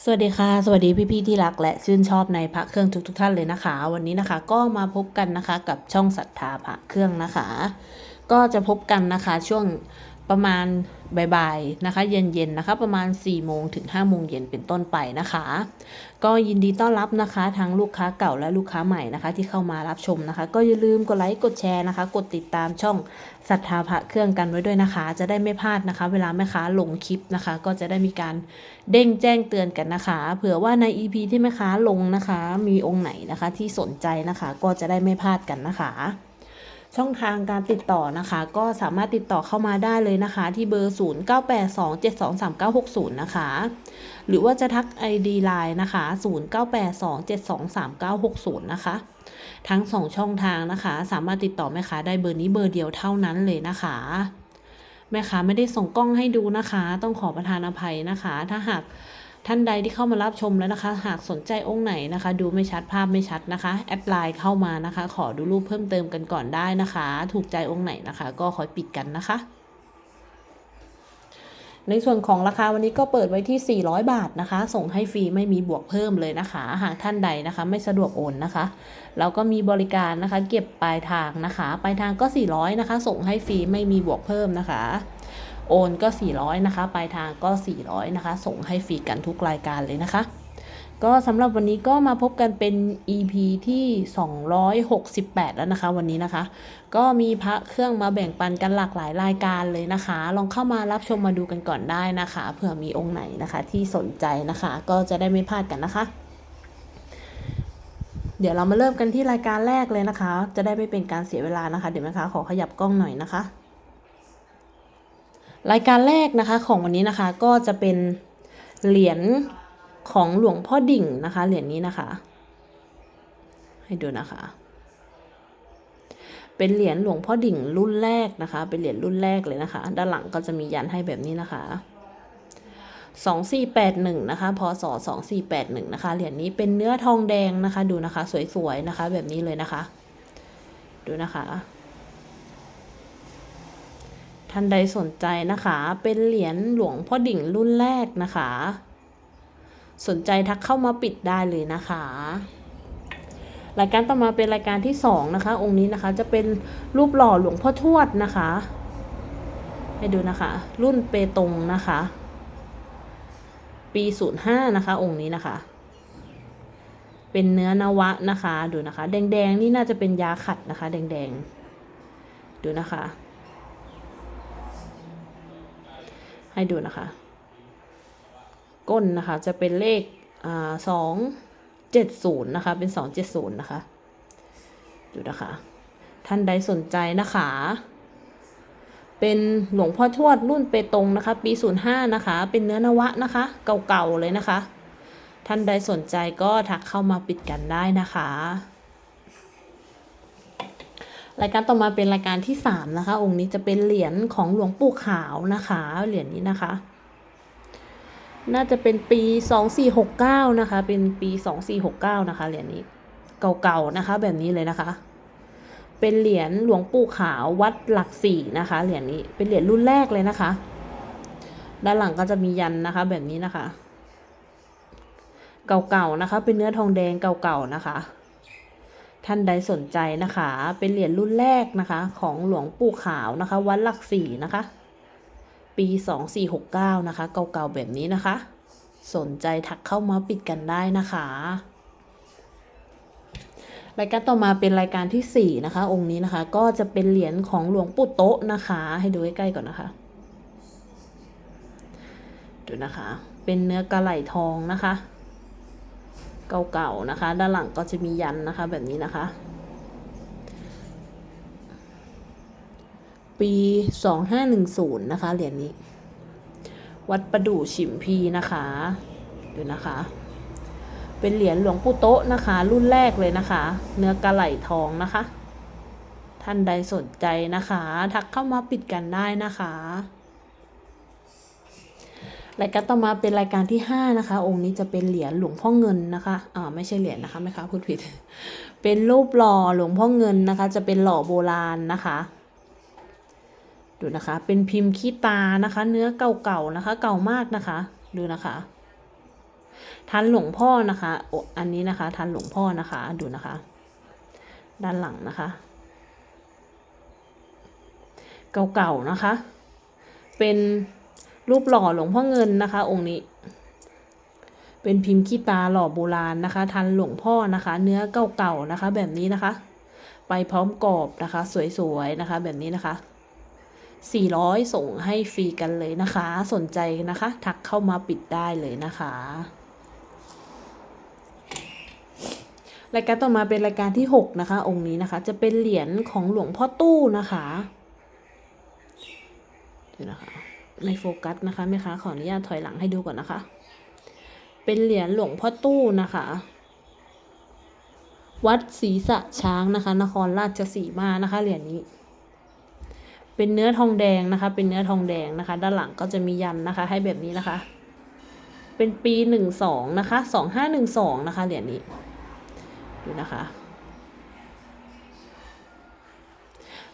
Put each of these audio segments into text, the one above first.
สวัสดีค่ะ สวัสดีพี่ๆที่รักและชื่นชอบในพระเครื่องทุกๆทท่านเลยนะคะ วันนี้นะคะก็มาพบกันนะคะกับช่องศรัทธาพระเครื่องนะคะ ก็จะพบกันนะคะช่วง ประมาณบ่ายๆนะคะ เย็นๆนะคะ ประมาณ 4 โมงถึง 5 โมงเย็นเป็นต้นไปนะคะ ก็ยินดีต้อนรับนะคะทั้งลูกค้าเก่าและลูกค้าใหม่นะคะ ที่เข้ามารับชมนะคะ ก็อย่าลืมกดไลค์กดแชร์นะคะ กดติดตามช่องศรัทธาพระเครื่องกันไว้ด้วยนะคะ จะได้ไม่พลาดนะคะ เวลาแม่ค้าลงคลิปนะคะ ก็จะได้มีการเด้งแจ้งเตือนกันนะคะ เผื่อว่าใน EP ที่แม่ค้าลงนะคะ มีองค์ไหนนะคะที่สนใจนะคะ ก็จะได้ไม่พลาดกันนะคะ ช่องทางการติดต่อนะคะ ก็สามารถติดต่อเข้ามาได้เลยนะคะ ที่เบอร์ 0982723960 นะคะ หรือว่าจะทัก ID Line นะคะ 0982723960 นะคะ ทั้ง 2 ช่องทางนะคะ สามารถติดต่อแม่ค้าได้เบอร์นี้เบอร์เดียวเท่านั้นเลยนะคะแม่ค้าไม่ได้ส่งกล้องให้ดูนะคะ ต้องขอประทานอภัยนะคะ ถ้าหาก ท่านใดที่เข้ามารับชมแล้วนะคะ หากสนใจองค์ไหนนะคะ ดูไม่ชัดภาพไม่ชัดนะคะแอดไลน์เข้ามานะคะ ขอดูรูปเพิ่มเติมกันก่อนได้นะคะ ถูกใจองค์ไหนนะคะ ก็คอยปิดกันนะคะในส่วนของราคาวันนี้ก็เปิดไว้ที่ 400 บาทนะคะ ส่งให้ฟรีไม่มีบวกเพิ่มเลยนะคะ หากท่านใดนะคะ ไม่สะดวกโอนนะคะเราก็มีบริการนะคะ เก็บปลายทางนะคะ ปลายทางก็ 400 นะคะ ส่งให้ฟรีไม่มีบวกเพิ่มนะคะ โอนก็ 400นะคะปลายทางก็ 400นะคะ ส่งให้ฟรีกันทุกรายการเลยนะคะ ก็สำหรับวันนี้ก็มาพบกันเป็น EP ที่ 268 แล้วนะคะ วันนี้นะคะ ก็มีพระเครื่องมาแบ่งปันกันหลากหลายรายการเลยนะคะ ลองเข้ามารับชมมาดูกันก่อนได้นะคะเผื่อมีองค์ไหนนะคะที่สนใจนะคะ ก็จะได้ไม่พลาดกันนะคะเดี๋ยวเรามาเริ่มกันที่รายการแรกเลยนะคะ จะได้ไม่เป็นการเสียเวลานะคะ เดี๋ยวนะคะ ขอขยับกล้องหน่อยนะคะ รายการแรกนะคะของวันนี้นะคะก็จะเป็นเหรียญของหลวงพ่อดิ่งนะคะ เหรียญนี้นะคะ ให้ดูนะคะ เป็นเหรียญหลวงพ่อดิ่งรุ่นแรกนะคะ เป็นเหรียญรุ่นแรกเลยนะคะ ด้านหลังก็จะมียันให้แบบนี้นะคะสองสี่แปดหนึ่งนะคะ พศสองสี่แปดหนึ่งนะคะ เหรียญนี้เป็นเนื้อทองแดงนะคะ ดูนะคะ สวยๆนะคะ แบบนี้เลยนะคะ ดูนะคะ ท่านใดสนใจนะคะ เป็นเหรียญหลวงพ่อดิ่งรุ่นแรกนะคะ สนใจทักเข้ามาปิดได้เลยนะคะ รายการต่อมาเป็นรายการที่สองนะคะ องค์นี้นะคะจะเป็นรูปหล่อหลวงพ่อทวดนะคะ ให้ดูนะคะ รุ่นเปตงนะคะ ปีศูนย์ห้านะคะ องค์นี้นะคะ เป็นเนื้อนวะนะคะ ดูนะคะ แดงๆนี่น่าจะเป็นยาขัดนะคะ แดงๆ ดูนะคะ ให้ดูนะคะ ก้นนะคะจะเป็นเลขสองเจ็ดศูนย์นะคะ เป็นสองเจ็ดศูนย์นะคะ ดูนะคะ ท่านใดสนใจนะคะ เป็นหลวงพ่อทวดรุ่นเปตงนะคะ ปีศูนย์ห้านะคะ เป็นเนื้อนวะนะคะ เก่าๆเลยนะคะ ท่านใดสนใจก็ทักเข้ามาปิดกันได้นะคะ รายการต่อมาเป็นรายการที่สามนะคะ องค์นี้จะเป็นเหรียญของหลวงปู่ขาวนะคะ เหรียญนี้นะคะ น่าจะเป็นปีสองสี่หกเก้านะคะ เป็นปีสองสี่หกเก้านะคะ เหรียญนี้เก่าๆนะคะ แบบนี้เลยนะคะ เป็นเหรียญหลวงปู่ขาววัดหลักสี่นะคะ เหรียญนี้เป็นเหรียญรุ่นแรกเลยนะคะ ด้านหลังก็จะมียันนะคะ แบบนี้นะคะ เก่าๆนะคะ เป็นเนื้อทองแดงเก่าๆนะคะ ท่านใดสนใจนะคะ เป็นเหรียญรุ่นแรกนะคะ ของหลวงปู่ขาวนะคะ วัดหลักสี่นะคะ ปีสองสี่หกเก้านะคะ เก่าๆแบบนี้นะคะ สนใจทักเข้ามาปิดกันได้นะคะรายการต่อมาเป็นรายการที่สี่นะคะ องค์นี้นะคะ ก็จะเป็นเหรียญของหลวงปู่โต๊ะนะคะ ให้ดูใกล้ๆก่อนนะคะดูนะคะ เป็นเนื้อกระไหลทองนะคะ เก่าๆนะคะ ด้านหลังก็จะมียันนะคะแบบนี้นะคะ ปีสองห้าหนึ่งศูนย์นะคะเหรียญนี้ วัดประดู่ฉิมพีนะคะดูนะคะ เป็นเหรียญหลวงปู่โต๊ะนะคะ รุ่นแรกเลยนะคะ เนื้อกระไหลทองนะคะ ท่านใดสนใจนะคะ ทักเข้ามาปิดกันได้นะคะ รายการต่อมาเป็นรายการที่ห้านะคะ องค์นี้จะเป็นเหรียญหลวงพ่อเงินนะคะอ่าไม่ใช่เหรียญนะคะไม่คะพูดผิด เป็นรูปหล่อหลวงพ่อเงินนะคะ จะเป็นหล่อโบราณนะคะดูนะคะ เป็นพิมพ์ขี้ตานะคะ เนื้อเก่าๆนะคะ เก่ามากนะคะ ดูนะคะทันหลวงพ่อนะคะโออันนี้นะคะทันหลวงพ่อนะคะ ดูนะคะ ด้านหลังนะคะ เก่าๆนะคะ เป็น รูปหล่อหลวงพ่อเงินนะคะ องค์นี้ เป็นพิมพ์ขี้ตาหล่อโบราณนะคะ ทันหลวงพ่อนะคะ เนื้อเก่าๆนะคะ แบบนี้นะคะ ไปพร้อมกรอบนะคะ สวยๆนะคะ แบบนี้นะคะ 400 ส่งให้ฟรีกันเลยนะคะ สนใจนะคะ ทักเข้ามาปิดได้เลยนะคะรายการต่อมาเป็นรายการที่ 6 นะคะ องค์นี้นะคะ จะเป็นเหรียญของหลวงพ่อตู้นะคะดี๋ยวนะคะ ไม่โฟกัสนะคะแม่ค้าขออนุญาตถอยหลังให้ดูก่อนนะคะ เป็นเหรียญหลวงพ่อตู้นะคะ วัดศรีสะช้างนะคะ นครราชสีมานะคะ เหรียญนี้ เป็นเนื้อทองแดงนะคะ เป็นเนื้อทองแดงนะคะ ด้านหลังก็จะมียันนะคะ ให้แบบนี้นะคะ เป็นปีหนึ่งสองนะคะสองห้าหนึ่งสองนะคะเหรียญนี้ดูนะคะ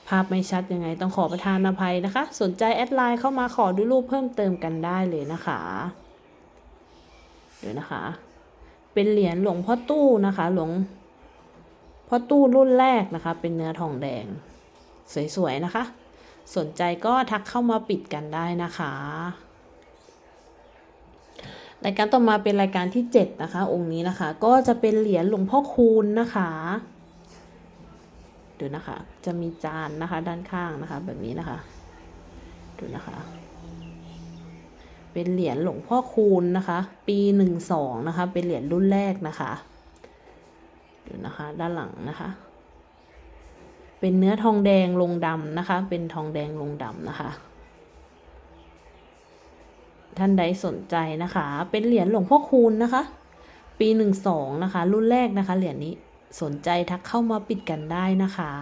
ภาพไม่ชัดยังไงต้องขอประทานอภัยนะคะ สนใจแอดไลน์เข้ามาขอดูรูปเพิ่มเติมกันได้เลยนะคะ เดี๋ยวนะคะ เป็นเหรียญหลวงพ่อตู้นะคะ หลวงพ่อตู้รุ่นแรกนะคะ เป็นเนื้อทองแดง สวยๆนะคะ สนใจก็ทักเข้ามาปิดกันได้นะคะรายการต่อมาเป็นรายการที่ 7 นะคะ องค์นี้นะคะ ก็จะเป็นเหรียญหลวงพ่อคูณนะคะ ดูนะคะ จะมีจานนะคะด้านข้างนะคะ แบบนี้นะคะ ดูนะคะ เป็นเหรียญหลวงพ่อคูณนะคะ ปีหนึ่งสองนะคะ เป็นเหรียญรุ่นแรกนะคะ ดูนะคะ ด้านหลังนะคะ เป็นเนื้อทองแดงลงดำนะคะ เป็นทองแดงลงดำนะคะท่านใดสนใจนะคะ เป็นเหรียญหลวงพ่อคูณนะคะ ปีหนึ่งสองนะคะ รุ่นแรกนะคะ เหรียญนี้ สนใจทักเข้ามาปิดกันได้นะคะ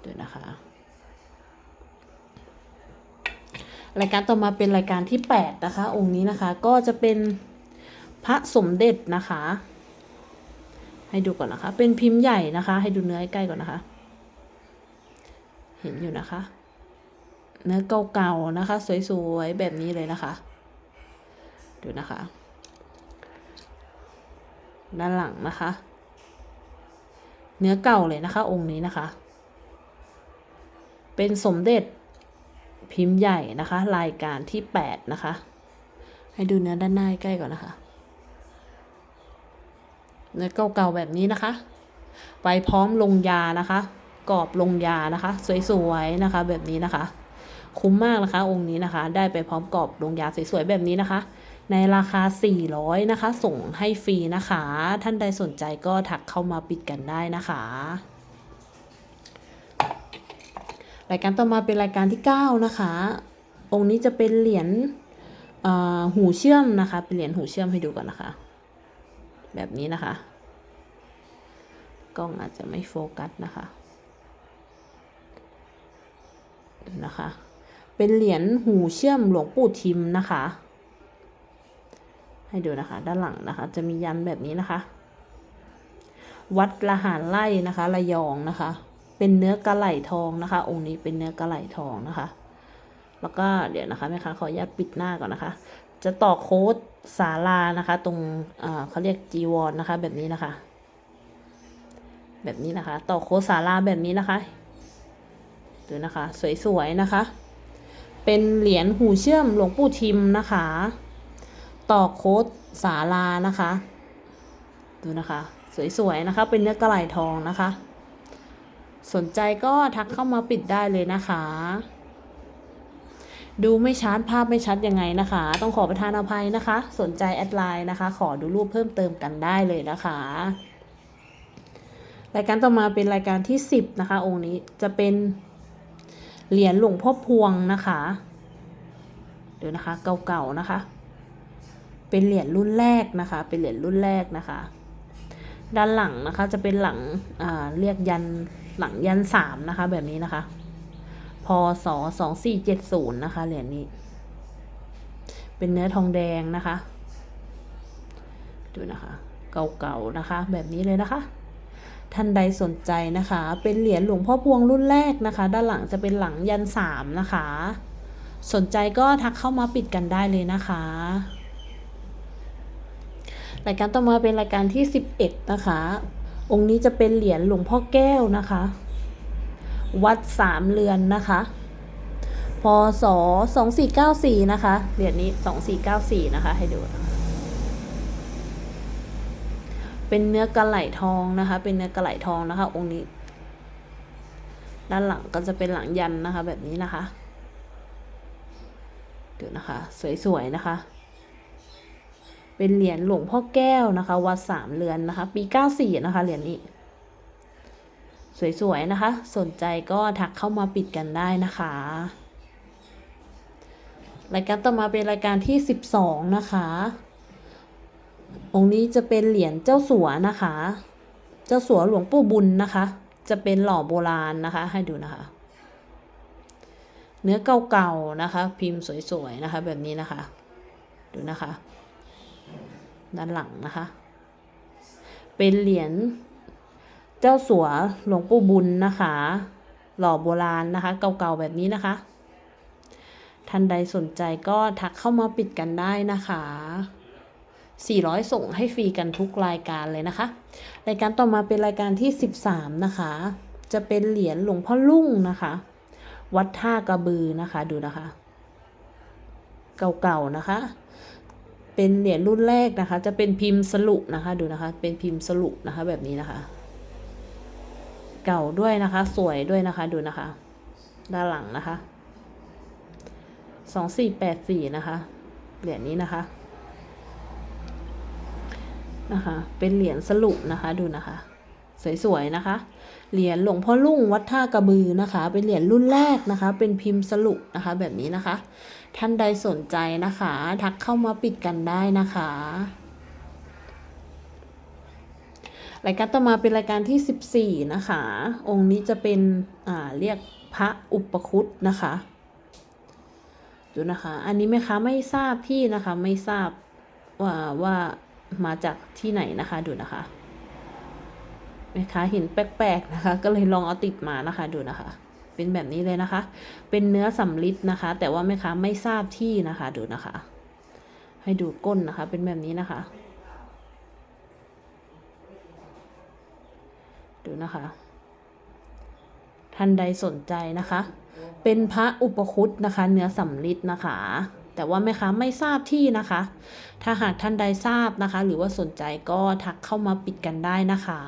เดี๋ยวนะคะ รายการต่อมาเป็นรายการที่ 8 นะคะ องค์นี้นะคะก็จะเป็นพระสมเด็จนะคะ ให้ดูก่อนนะคะ เป็นพิมพ์ใหญ่นะคะ ให้ดูเนื้อใกล้ก่อนนะคะ เห็นอยู่นะคะ เนื้อเก่าๆนะคะ สวยๆแบบนี้เลยนะคะ ดูนะคะ ด้านหลังนะคะ เนื้อเก่าเลยนะคะ องค์นี้นะคะ เป็นสมเด็จพิมพ์ใหญ่นะคะ รายการที่แปดนะคะ ให้ดูเนื้อด้านหน้าใกล้ก่อนนะคะ เนื้อเก่าๆแบบนี้นะคะ ไปพร้อมลงยานะคะ กรอบลงยานะคะ สวยๆนะคะ แบบนี้นะคะ คุ้มมากนะคะ องค์นี้นะคะ ได้ไปพร้อมกรอบลงยาสวยๆแบบนี้นะคะ ในราคา 400 นะคะ ส่งให้ฟรีนะคะ ท่านใดสนใจก็ทักเข้ามาปิดกันได้นะคะรายการต่อมาเป็นรายการที่ 9 นะคะ องค์นี้จะเป็นเหรียญหูเชื่อมนะคะ เป็นเหรียญหูเชื่อมให้ดูก่อนนะคะ แบบนี้นะคะ กล้องอาจจะไม่โฟกัสนะคะนะคะ เป็นเหรียญหูเชื่อมหลวงปู่ทิมนะคะ ให้ดูนะคะ ด้านหลังนะคะ จะมียันแบบนี้นะคะ วัดละหารไล่นะคะระยองนะคะ เป็นเนื้อกระไหลทองนะคะ องค์นี้เป็นเนื้อกระไหลทองนะคะ แล้วก็เดี๋ยวนะคะแม่ค้าขออนุญาตปิดหน้าก่อนนะคะ จะต่อโค้ดสาลานะคะ ตรงเขาเรียกจีวรนนะคะ แบบนี้นะคะ แบบนี้นะคะ ต่อโค้ดสาลาแบบนี้นะคะดูนะคะ สวยๆนะคะ เป็นเหรียญหูเชื่อมหลวงปู่ทิมนะคะ ต่อโค้ดสาลานะคะ ดูนะคะ สวยๆนะคะ เป็นเนื้อกระไหลทองนะคะ สนใจก็ทักเข้ามาปิดได้เลยนะคะ ดูไม่ชัดภาพไม่ชัดยังไงนะคะ ต้องขอประทานอภัยนะคะ สนใจแอดไลน์นะคะ ขอดูรูปเพิ่มเติมกันได้เลยนะคะรายการต่อมาเป็นรายการที่ 10 นะคะ องค์นี้จะเป็นเหรียญหลวงพ่อพวงนะคะ เดี๋ยวนะคะ เก่าๆนะคะ เป็นเหรียญรุ่นแรกนะคะ เป็นเหรียญรุ่นแรกนะคะ ด้านหลังนะคะจะเป็นหลังเรียกยันหลังยันสามนะคะ แบบนี้นะคะ พศสองสี่เจ็ดศูนย์นะคะเหรียญนี้ เป็นเนื้อทองแดงนะคะ ดูนะคะ เก่าๆนะคะ แบบนี้เลยนะคะท่านใดสนใจนะคะ เป็นเหรียญหลวงพ่อพวงรุ่นแรกนะคะ ด้านหลังจะเป็นหลังยันสามนะคะ สนใจก็ทักเข้ามาปิดกันได้เลยนะคะ รายการต่อมาเป็นรายการที่ 11 นะคะ องค์นี้จะเป็นเหรียญหลวงพ่อแก้วนะคะ วัดสามเรือนนะคะพศ2494 นะคะ เหรียญนี้ 2494 นะคะ ให้ดูะะเป็นเนื้อกระไหลทองนะคะ เป็นเนื้อกระไหลทองนะคะ องค์นี้ ด้านหลังก็จะเป็นหลังยันนะคะ แบบนี้นะคะ ดูนะคะ สวยๆนะคะ เป็นเหรียญหลวงพ่อแก้วนะคะ วัดสามเรือนนะคะ ปี 94 นะคะ เหรียญนี้ สวยๆนะคะ สนใจก็ทักเข้ามาปิดกันได้นะคะรายการต่อมาเป็นรายการที่ 12 นะคะ องค์นี้จะเป็นเหรียญเจ้าสัวนะคะ เจ้าสัวหลวงปู่บุญนะคะ จะเป็นหล่อโบราณนะคะ ให้ดูนะคะ เนื้อเก่าๆนะคะ พิมพ์สวยๆนะคะ แบบนี้นะคะ ดูนะคะ ด้านหลังนะคะ เป็นเหรียญเจ้าสัวหลวงปู่บุญนะคะ หล่อโบราณนะคะ เก่าๆแบบนี้นะคะ ท่านใดสนใจก็ทักเข้ามาปิดกันได้นะคะ400 ส่งให้ฟรีกันทุกรายการเลยนะคะ รายการต่อมาเป็นรายการที่ 13 นะคะ จะเป็นเหรียญหลวงพ่อลุ่งนะคะ วัดท่ากระบือนะคะดูนะคะ เก่าๆนะคะ เป็นเหรียญรุ่นแรกนะคะ จะเป็นพิมพ์สลุนะคะ ดูนะคะ เป็นพิมพ์สลุนะคะ แบบนี้นะคะ เก่าด้วยนะคะ สวยด้วยนะคะ ดูนะคะ ด้านหลังนะคะสองสี่แปดสี่นะคะ เหรียญนี้นะคะ นะคะ เป็นเหรียญสลุนะคะ ดูนะคะสวยๆนะคะ เหรียญหลวงพ่อลุ่งวัดท่ากระบือนะคะ เป็นเหรียญรุ่นแรกนะคะ เป็นพิมพ์สลุนะคะ แบบนี้นะคะ ท่านใดสนใจนะคะ ทักเข้ามาปิดกันได้นะคะรายการต่อมาเป็นรายการที่ 14 นะคะ องค์นี้จะเป็นอ่าเรียกพระอุปคุตนะคะ ดูนะคะ อันนี้แม่ค้าไม่ทราบที่นะคะไม่ทราบว่าว่ามาจากที่ไหนนะคะดูนะคะแม่ค้าเห็นแปลกๆนะคะ ก็เลยลองเอาติดมานะคะดูนะคะ เป็นแบบนี้เลยนะคะ เป็นเนื้อสำลิดนะคะ แต่ว่าแม่ค้าไม่ทราบที่นะคะดูนะคะ ให้ดูก้นนะคะ เป็นแบบนี้นะคะ ดูนะคะท่านใดสนใจนะคะ เป็นพระอุปคุตนะคะ เนื้อสำลิดนะคะ แต่ว่าแม่ค้าไม่ทราบที่นะคะ ถ้าหากท่านใดทราบนะคะ หรือว่าสนใจก็ทักเข้ามาปิดกันได้นะคะ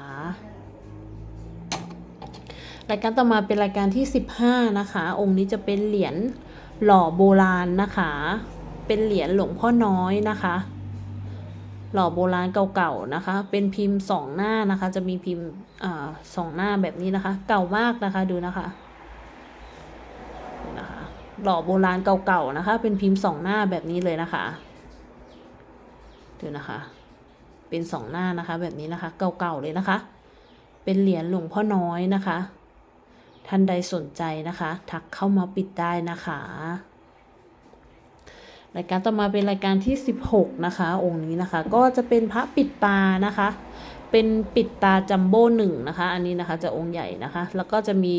รายการต่อมาเป็นรายการที่ 15 นะคะ องค์นี้จะเป็นเหรียญหล่อโบราณนะคะ เป็นเหรียญหลวงพ่อน้อยนะคะ หล่อโบราณเก่าๆนะคะ เป็นพิมพ์สองหน้านะคะ จะมีพิมพ์อ่าสองหน้าแบบนี้นะคะ เก่ามากนะคะดูนะคะดูนะคะ หล่อโบราณเก่าๆนะคะ เป็นพิมพ์สองหน้าแบบนี้เลยนะคะดูนะคะ เป็นสองหน้านะคะ แบบนี้นะคะ เก่าๆเลยนะคะ เป็นเหรียญหลวงพ่อน้อยนะคะ ท่านใดสนใจนะคะ ทักเข้ามาปิดได้นะคะ รายการต่อมาเป็นรายการที่ 16 นะคะ องค์นี้นะคะ ก็จะเป็นพระปิดตานะคะ เป็นปิดตาจัมโบ้หนึ่งนะคะ อันนี้นะคะจะองค์ใหญ่นะคะ แล้วก็จะมี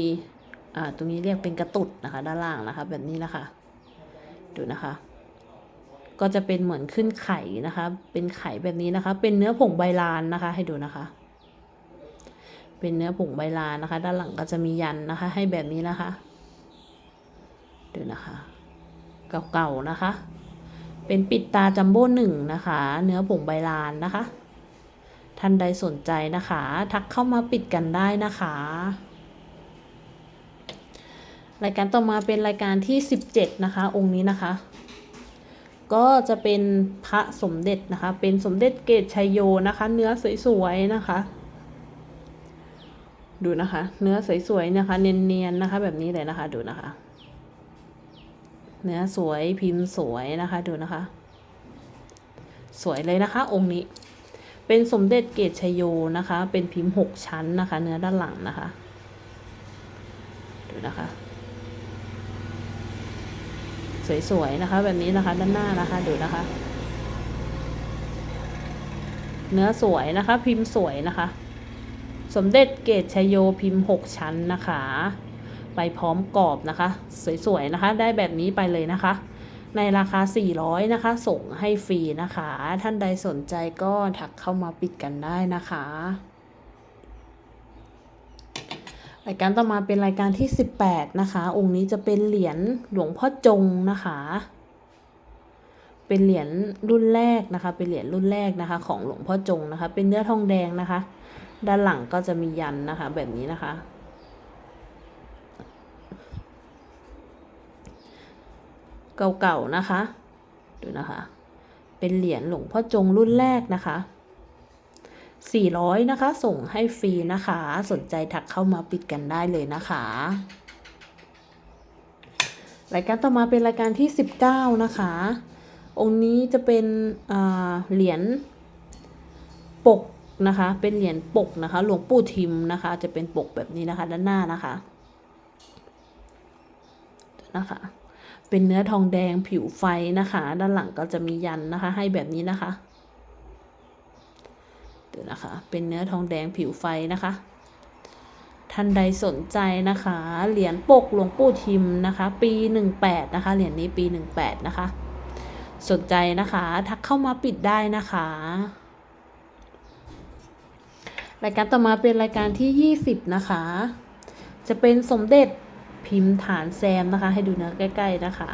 อ่าตรงนี้เรียกเป็นกระตุดนะคะ ด้านล่างนะคะ แบบนี้นะคะ ดูนะคะก็จะเป็นเหมือนขึ้นไข่นะคะ เป็นไข่แบบนี้นะคะ เป็นเนื้อผงใบลานนะคะ ให้ดูนะคะ เป็นเนื้อผงใบลานนะคะ ด้านหลังก็จะมียันนะคะ ให้แบบนี้นะคะดูนะคะเก่าๆนะคะ เป็นปิดตาจัมโบ้หนึ่งนะคะ เนื้อผงใบลานนะคะ ท่านใดสนใจนะคะ ทักเข้ามาปิดกันได้นะคะรายการต่อมาเป็นรายการที่ 17 นะคะ องค์นี้นะคะ ก็จะเป็นพระสมเด็จนะคะ เป็นสมเด็จเกตชัยโยนะคะ เนื้อสวยๆนะคะ ดูนะคะ เนื้อสวยๆนะคะเนียนๆนะคะ แบบนี้เลยนะคะดูนะคะ เนื้อสวยพิมพ์สวยนะคะดูนะคะ สวยเลยนะคะ องค์นี้ เป็นสมเด็จเกตชโยนะคะ เป็นพิมพ์หกชั้นนะคะ เนื้อด้านหลังนะคะ ดูนะคะ สวยๆนะคะ แบบนี้นะคะ ด้านหน้านะคะดูนะคะ เนื้อสวยนะคะ พิมพ์สวยนะคะ สมเด็จเกตชยโยพิมพ์หกชั้นนะคะ ไปพร้อมกรอบนะคะ สวยๆนะคะ ได้แบบนี้ไปเลยนะคะ ในราคา 400 นะคะ ส่งให้ฟรีนะคะ ท่านใดสนใจก็ทักเข้ามาปิดกันได้นะคะรายการต่อมาเป็นรายการที่ 18 นะคะ องค์นี้จะเป็นเหรียญหลวงพ่อจงนะคะ เป็นเหรียญรุ่นแรกนะคะ เป็นเหรียญรุ่นแรกนะคะ ของหลวงพ่อจงนะคะ เป็นเนื้อทองแดงนะคะ ด้านหลังก็จะมียันนะคะ แบบนี้นะคะ เก่าๆนะคะ ดูนะคะ เป็นเหรียญหลวงพ่อจงรุ่นแรกนะคะ400 นะคะ ส่งให้ฟรีนะคะ สนใจทักเข้ามาปิดกันได้เลยนะคะ รายการต่อมาเป็นรายการที่ 19 นะคะ องค์นี้จะเป็นเหรียญปก นะคะ เป็นเหรียญปกนะคะ หลวงปู่ทิมนะคะ จะเป็นปกแบบนี้นะคะ ด้านหน้านะคะ นะคะ เป็นเนื้อทองแดงผิวไฟนะคะ ด้านหลังก็จะมียันนะคะ ให้แบบนี้นะคะเดี๋ยวนะคะ เป็นเนื้อทองแดงผิวไฟนะคะ ท่านใดสนใจนะคะ เหรียญปกหลวงปู่ทิมนะคะ ปี18นะคะ เหรียญนี้ปี18นะคะ สนใจนะคะ ทักเข้ามาปิดได้นะคะ รายการต่อมาเป็นรายการที่ 20 นะคะ จะเป็นสมเด็จพิมพ์ฐานแซมนะคะ ให้ดูเนื้อใกล้ ๆนะคะ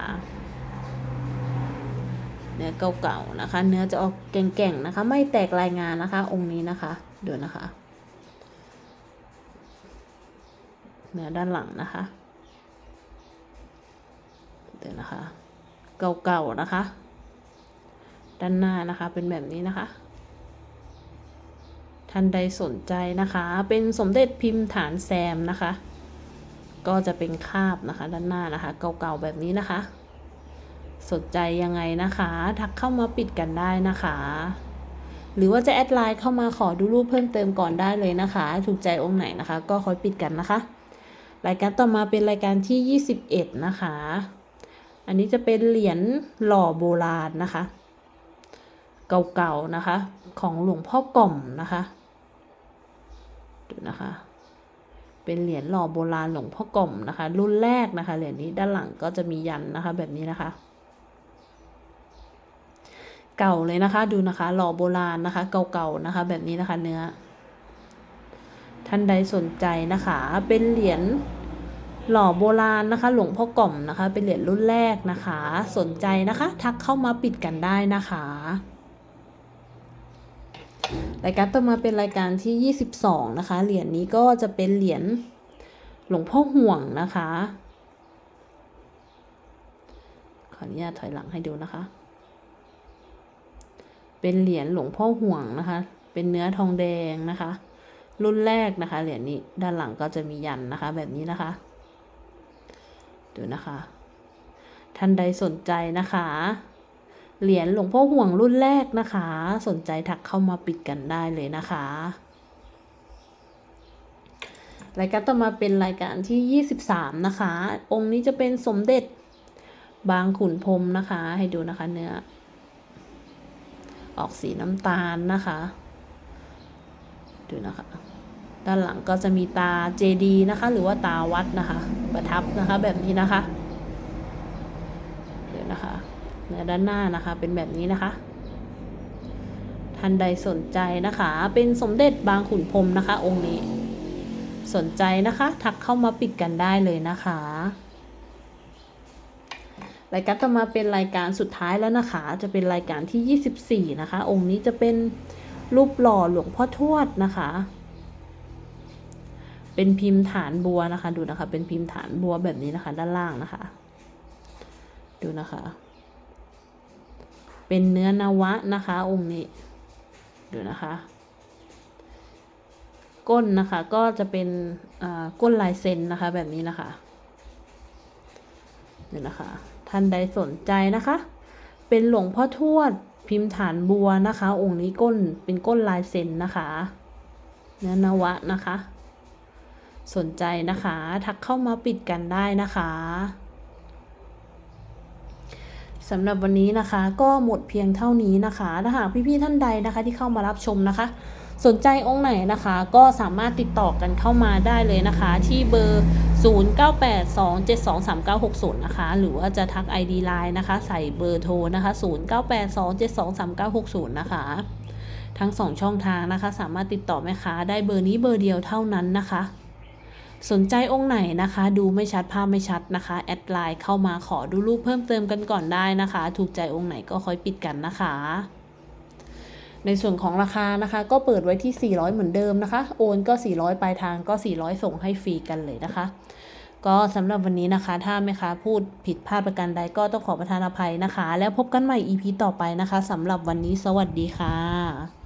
เนื้อเก่าๆนะคะ เนื้อจะออกแก่งๆนะคะ ไม่แตกรายงานนะคะ องค์นี้นะคะดี๋ยวนะคะ เนื้อด้านหลังนะคะเดี๋ยวนะคะ เก่าๆนะคะ ด้านหน้านะคะเป็นแบบนี้นะคะ ท่านใดสนใจนะคะ เป็นสมเด็จพิมพ์ฐานแซมนะคะ ก็จะเป็นคาบนะคะด้านหน้านะคะ เก่าๆแบบนี้นะคะ สนใจยังไงนะคะ ทักเข้ามาปิดกันได้นะคะ หรือว่าจะแอดไลน์เข้ามาขอดูรูปเพิ่มเติมก่อนได้เลยนะคะ ถูกใจองค์ไหนนะคะ ก็ค่อยปิดกันนะคะ รายการต่อมาเป็นรายการที่ 21 นะคะ อันนี้จะเป็นเหรียญหล่อโบราณนะคะ เก่าๆนะคะ ของหลวงพ่อกล่อมนะคะ ดูนะคะ เป็นเหรียญหล่อโบราณหลวงพ่อกลมนะคะ รุ่นแรกนะคะเหรียญนี้ด้านหลังก็จะมียันนะคะ แบบนี้นะคะ เก่าเลยนะคะ ดูนะคะ หล่อโบราณนะคะ เก่าๆนะคะ แบบนี้นะคะ เนื้อ ท่านใดสนใจนะคะ เป็นเหรียญหล่อโบราณนะคะ หลวงพ่อกล่อมนะคะ เป็นเหรียญรุ่นแรกนะคะ สนใจนะคะ ทักเข้ามาปิดกันได้นะคะ รายการต่อมาเป็นรายการที่ 22 นะคะ เหรียญนี้ก็จะเป็นเหรียญหลวงพ่อห่วงนะคะ ขออนุญาตถอยหลังให้ดูนะคะ เป็นเหรียญหลวงพ่อห่วงนะคะ เป็นเนื้อทองแดงนะคะ รุ่นแรกนะคะ เหรียญนี้ด้านหลังก็จะมียันนะคะ แบบนี้นะคะ ดูนะคะ ท่านใดสนใจนะคะ เหรียญหลวงพ่อห่วงรุ่นแรกนะคะ สนใจทักเข้ามาปิดกันได้เลยนะคะ รายการต่อมาเป็นรายการที่ 23 นะคะ องค์นี้จะเป็นสมเด็จบางขุนพรมนะคะ ให้ดูนะคะเนื้อ ออกสีน้ำตาลนะคะ ดูนะคะ ด้านหลังก็จะมีตาเจดีนะคะ หรือว่าตาวัดนะคะ ประทับนะคะแบบนี้นะคะเดี๋ยวนะคะเนื้อ ด้านหน้านะคะ เป็นแบบนี้นะคะ ท่านใดสนใจนะคะ เป็นสมเด็จบางขุนพรมนะคะ องค์นี้ สนใจนะคะ ทักเข้ามาปิดกันได้เลยนะคะรายการต่อมาเป็นรายการสุดท้ายแล้วนะคะ จะเป็นรายการที่ 24 นะคะ องค์นี้จะเป็นรูปหล่อหลวงพ่อทวดนะคะ เป็นพิมพ์ฐานบัวนะคะ ดูนะคะ เป็นพิมพ์ฐานบัวแบบนี้นะคะ ด้านล่างนะคะ ดูนะคะ เป็นเนื้อนวะนะคะ องค์นี้ดูนะคะ ก้นนะคะก็จะเป็นก้นลายเซ็นนะคะ แบบนี้นะคะนี่นะคะ ท่านใดสนใจนะคะ เป็นหลวงพ่อทวดพิมพ์ฐานบัวนะคะ องค์นี้ก้นเป็นก้นลายเซ็นนะคะเนื้อนวะนะคะ สนใจนะคะ ทักเข้ามาปิดกันได้นะคะ สำหรับวันนี้นะคะ ก็หมดเพียงเท่านี้นะคะถ้าหากพี่ๆท่านใดนะคะที่เข้ามารับชมนะคะ สนใจองค์ไหนนะคะ ก็สามารถติดต่อกันเข้ามาได้เลยนะคะ ที่เบอร์ 0982723960 นะคะ หรือว่าจะทัก ID Line นะคะ ใส่เบอร์โทรนะคะ 0982723960 นะคะ ทั้ง 2 ช่องทางนะคะ สามารถติดต่อแม่ค้าได้เบอร์นี้เบอร์เดียวเท่านั้นนะคะ สนใจองค์ไหนนะคะ ดูไม่ชัดภาพไม่ชัดนะคะ แอดไลน์เข้ามาขอดูรูปเพิ่มเติมกันก่อนได้นะคะ ถูกใจองค์ไหนก็ค่อยปิดกันนะคะ ในส่วนของราคานะคะ ก็เปิดไว้ที่ 400 เหมือนเดิมนะคะ โอนก็ 400 ปลายทางก็ 400 ส่งให้ฟรีกันเลยนะคะก็สำหรับวันนี้นะคะ ถ้าแม่ค้าพูดผิดพลาดประการใดก็ต้องขอประทานอภัยนะคะ แล้วพบกันใหม่ EP ต่อไปนะคะสำหรับวันนี้สวัสดีค่ะ